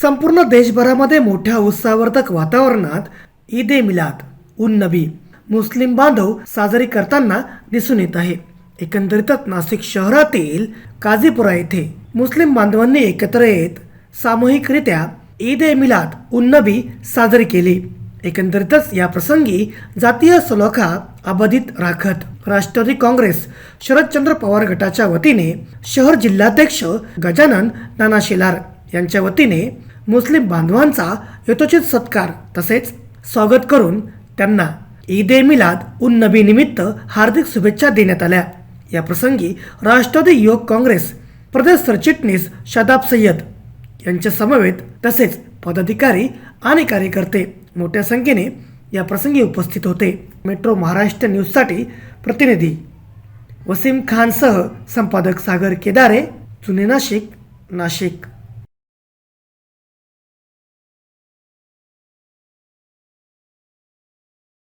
संपूर्ण देशभरामध्ये मोठ्या उत्साहवर्धक वातावरणात ईद ए मिलाद उन नबी मुस्लिम बांधव साजरी करताना दिसून येत आहे. एकंदरीतच नाशिक शहरातील काझीपुरा येथे मुस्लिम बांधवांनी एकत्र येत सामूहिकरित्या ईद ए मिलाद उन नबी साजरी केली. एकंदरीतच या प्रसंगी जातीय सलोखा अबाधित राखत राष्ट्रवादी काँग्रेस शरदचंद्र पवार गटाच्या वतीने शहर जिल्हाध्यक्ष गजानन नाना शेलार यांच्या वतीने मुस्लिम बांधवांचा यथोचित सत्कार तसेच स्वागत करून त्यांना ईद ए मिलाद उन नबी निमित्त हार्दिक शुभेच्छा देण्यात आल्या. या प्रसंगी राष्ट्रवादी युवक काँग्रेस प्रदेश सरचिटणीस शदाब सय्यद यांच्या समवेत तसेच पदाधिकारी आणि कार्यकर्ते मोठ्या संख्येने या प्रसंगी उपस्थित होते. मेट्रो महाराष्ट्र न्यूजसाठी प्रतिनिधी वसीम खानसह संपादक सागर केदारे जुने नाशिक नाशिक.